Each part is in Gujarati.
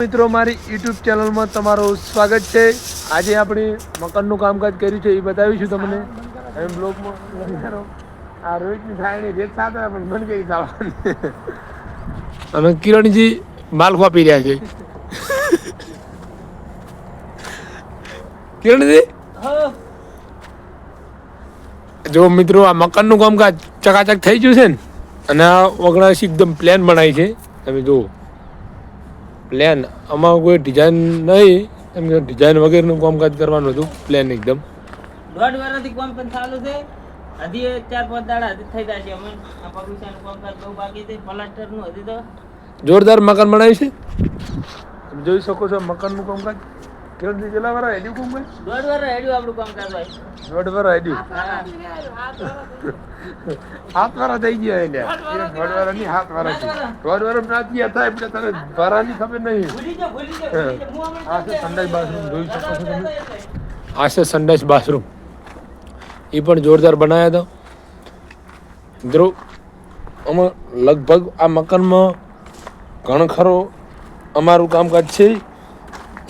મિત્રો, મારી યુટ્યુબ ચેનલમાં તમારું સ્વાગત છે. આજે આપણે મકાનનું કામકાજ કર્યું છે, એ બતાવીશું તમને. એમ બ્લોગમાં આ રોહિતની સાયણી રેત સાથે પણ બંધ કરી અને કિરણજી માલ ખોપી રહ્યા છે. કિરણજી? જો મિત્રો, આ મકાનનું કામકાજ ચકાચક થઈ ગયું છે ને, અને આ વગણાશ એકદમ પ્લેન બનાવી છે. તમે જુઓ. પ્લેન આમાં કોઈ ડિઝાઇન નહીં. એમ કે ડિઝાઇન વગેરેનું કામકાજ કરવાનું હતું પ્લેન એકદમ. દોઢ વર્ષથી કોમ પણ ચાલુ છે. હજી ચાર પાંચ દાડા હજી થઈ જશે અમે. આ પગલું કામકાજ બહુ બાકી છે. પ્લાસ્ટરનું હજી તો. જોરદાર મકાન બનાવ્યું છે? તમે જોઈ શકો છો મકાનનું કામકાજ. કેવું કેટલા વાર હેડ્યું દોઢ હેડ્યું આપણું કામકાજ હોય. દોઢ વાર હેડ્યું? હાથ વાળા થઈ ગયા એને. દોઢ વારની હાથ વાળા છે. દોઢ વાર ના થયા હતા એટલે તને વારાની ખબર નહીં. આ છે સંડાસ બાથરૂમ. જોઈ શકો છો તમે? આ છે સંડાસ બાથરૂમ. એ પણ જોરદાર બનાવ્યા હતા મિત્રો અમે લગભગ આ મકાનમાં ઘણો ખરો અમારું કામકાજ છે.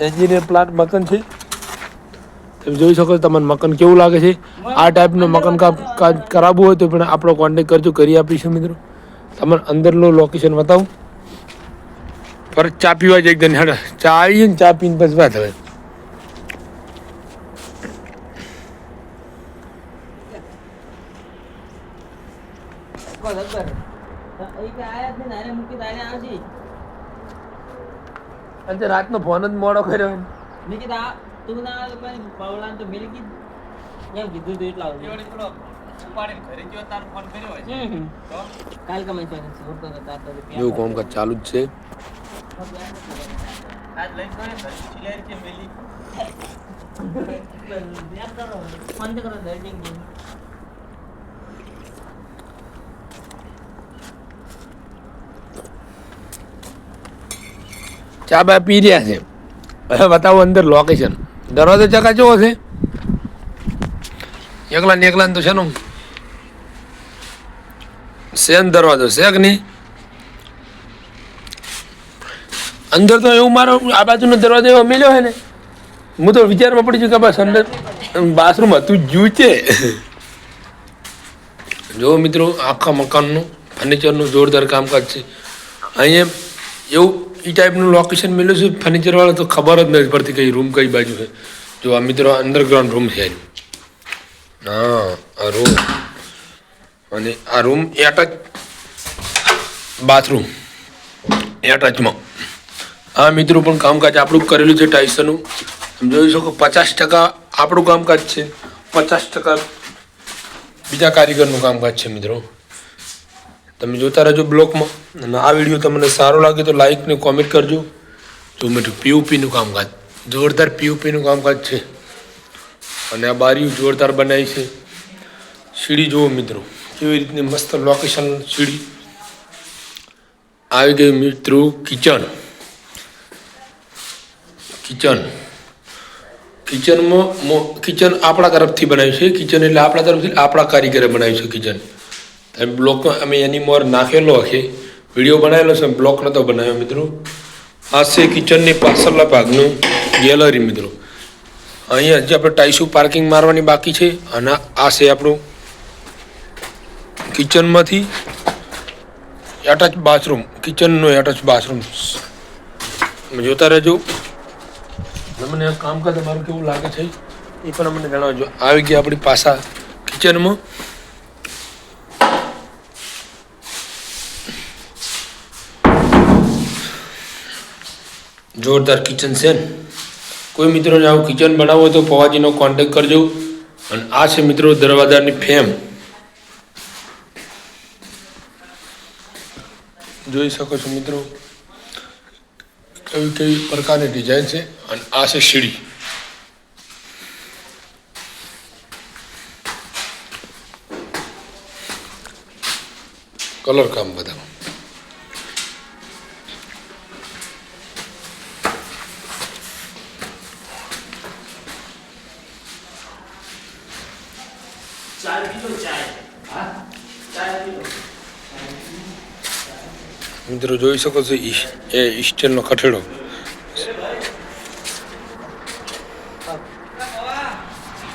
એન્જિનિયર પ્લાન્ટ મકાન છે. તમે જોઈ શકો છો તમને મકાન કેવું લાગે છે. આ ટાઈપનું મકાન કામ કાજ કરાવવું હોય તો પણ આપણો કોન્ટેક કરજો કરી આપીશું મિત્રો. તમને અંદરનું લોકેશન બતાવું. પર ચા પીવા જાય એકદમ હેડ ચા આવીએ ને ચા પીને બસ વાત હવે કોઈ લગભગ. તો એ કે આયા જ નહીં ને, હારે મૂકી તો હારે આવશે. અને રાતનો ફોન જ મોડો કર્યો નિકિતા કીધું આ તું ના કોઈ પવલાને તો મિલી કીધું. એમ કીધું તો એટલા સુધી. હમ. કાલ કમાઈ છે છોડતો તો તાર તો રૂપિયા એવું કામકાજ ચાલુ જ છે. આજ લઈને તો ઘરે છે મેલી. કરો ફોન તો કરો ચા બા પી રહ્યા છે. હવે બતાવો અંદર લોકેશન દરવાજો ચકા કેવો છે? એકલા ને એકલા તો છે નું સેન દરવાજો, છે કે નહીં? અંદર તો એવું મારો આ બાજુનો દરવાજો એવો મેલ્યો છે ને. હું તો વિચારમાં પડી છું કે બસ અંદર બાથરૂમ હતું જ્યું છે. જો મિત્રો, આખા મકાનનું ફર્નિચરનું જોરદાર કામકાજ છે. અહીંયા એવું એ ટાઈપનું લોકેશન મળ્યું છે. ફર્નિચરવાળા તો ખબર જ નથી પડતી કઈ રૂમ કઈ બાજુ છે. જો આ મિત્રો અંડરગ્રાઉન્ડ રૂમ છે. હા, આ રૂમ અને આ રૂમ એટેચ બાથરૂમ એટેચમાં આ મિત્રો પણ કામકાજ આપણું કરેલું છે ટાઈસનનું તમે જોઈ શકો પચાસ ટકા આપણું કામકાજ છે. પચાસ ટકા બીજા કારીગરનું કામકાજ છે મિત્રો. તમે જોતા રહેજો બ્લોકમાં. અને આ વીડિયો તમને સારો લાગે તો લાઈક ને કોમેન્ટ કરજો. જો મિત્રો પીયુપીનું કામકાજ. જોરદાર પીયુપીનું કામકાજ છે. અને આ બારીઓ જોરદાર બનાવી છે. સીડી જુઓ મિત્રો. કેવી રીતની મસ્ત લોકેશન સીડી. આવી ગઈ મિત્રો કિચન. કિચન. કિચનમાં કિચન આપણા તરફથી બનાવ્યું છે. કિચન એટલે આપણા તરફથી આપણા કારીગરે બનાવ્યું છે કિચન. તમે બ્લોક અમે એની મોર નાખેલો છે વીડિયો બનાવેલો છે બ્લોક નતો બનાવ્યો, મિત્રો. આ છે કિચનની પાછળના ભાગનું ગેલરી મિત્રો. અહીંયા હજી આપણે ટાઈસુ પાર્કિંગ મારવાની બાકી છે, અને આ છે આપણું કિચનમાંથી એટેચ બાથરૂમ કિચનનો એટેચ બાથરૂમ જોતા રહેજો. તમને આ કામકાજ તમારું કેવું લાગે છે, એ પણ અમને જણાવજો. આવી ગયા આપણી પાસા કિચનમાં જોરદાર કિચન છે. ને કોઈ મિત્રોને આવું કિચન બનાવવું હોય તો પવાજીનો કોન્ટેક કરજો. અને આ છે મિત્રો દરવાજાની ફેમ જોઈ શકો છો મિત્રો, કેવી કેવી પ્રકારની ડિઝાઇન છે અને આ છે સીડી. કલર કામ બધા મિત્રો જોઈ શકો છો એ સ્ટીલનો કઠેડો.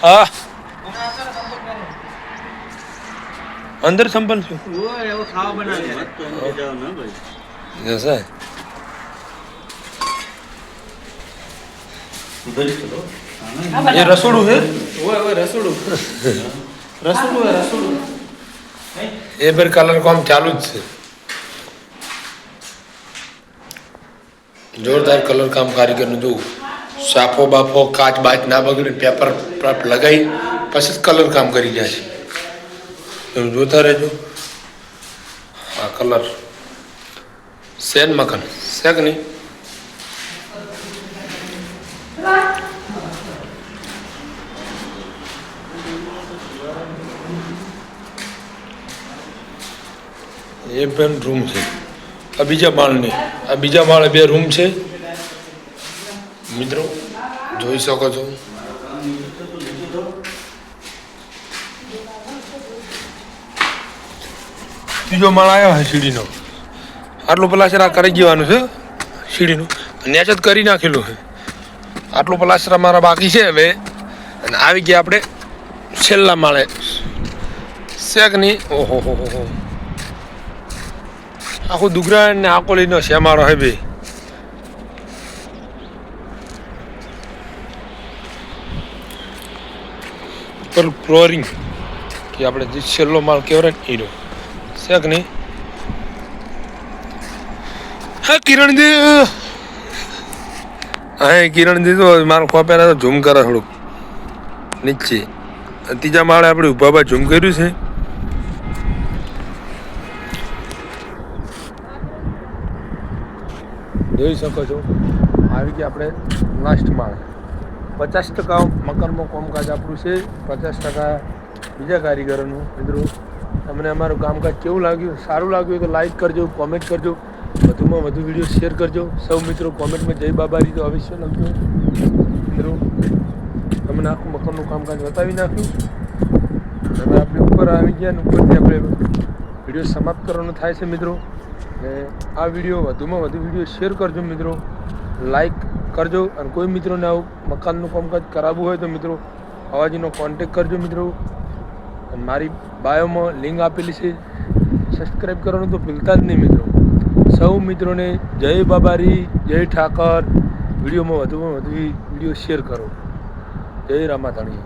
હા. અંદર સંપન્ન છું? એ રસોડું છે? રસોડું. રસોડું રસોડું. એ પર કલર કામ ચાલુ જ છે. જોરદાર કલર કામ કારીગરનું જોવું સાફો બાફો, કાચ બાચ ના બગડે, પેપર લગાવી પછી જ કલર કામ કરી જાય છે. તમે જોતા રહેજો. આ કલર. સેન મકાન. છે નહીં. એ પણ રૂમ છે. આ બીજા માળની. આ બીજા માળે બે રૂમ છે. મિત્રો, જોઈ શકો છો. ત્રીજો માળ આવ્યો છે સીડીનો. આટલું પલાસરા કરી જવાનું છે, સીડીનું. નેચ જ કરી નાખેલું છે. આટલું પલાસરા મારા બાકી છે હવે. અને આવી ગયા આપણે છેલ્લા માળે. શેકની ઓહો, હો હો હો. આખું દુગરા ને આકોલીનો શ્યામારો હે બે પર ફ્લોરિંગ કે આપણે જે છેલ્લો માલ કહેવાય ને હીરો છે નહીં? હા, કિરણજી. હા કિરણજી તો મારો ખોપેલા તો ઝૂમ કરે થોડુંક. નીચે. ત્રીજા માળે આપણે ઊભા ઝૂમ કર્યું છે. જોઈ શકો છો. આવી ગયા આપણે લાસ્ટ માળ. પચાસ ટકા મકાનમાં કામકાજ આપણું છે. પચાસ ટકા બીજા કારીગરોનું. મિત્રો, તમને અમારું કામકાજ કેવું લાગ્યું? સારું લાગ્યું તો લાઈક કરજો કોમેન્ટ કરજો. વધુમાં વધુ વીડિયો શેર કરજો. સૌ મિત્રો કોમેન્ટમાં જય બાબારી તો અવશ્ય લખજો. મિત્રો, તમને આખું મકાનનું કામકાજ બતાવી નાખ્યું. હવે આપણે ઉપર આવી ગયા ને ઉપરથી આપણે વીડિયો સમાપ્ત કરવાનો થાય છે, મિત્રો. ને આ વીડિયો વધુમાં વધુ વીડિયો શેર કરજો મિત્રો. લાઈક કરજો અને કોઈ મિત્રોને આવું મકાનનું કામકાજ કરાવવું હોય તો મિત્રો અવાજીનો કોન્ટેક કરજો મિત્રો. અને મારી બાયોમાં લિંક આપેલી છે. સબસ્ક્રાઈબ કરવાનું તો ભૂલતા જ નહીં મિત્રો. સૌ મિત્રોને જય બાબારી, જય ઠાકર. વિડીયોમાં વધુમાં વધુ વીડિયો શેર કરો. જય રામાધણી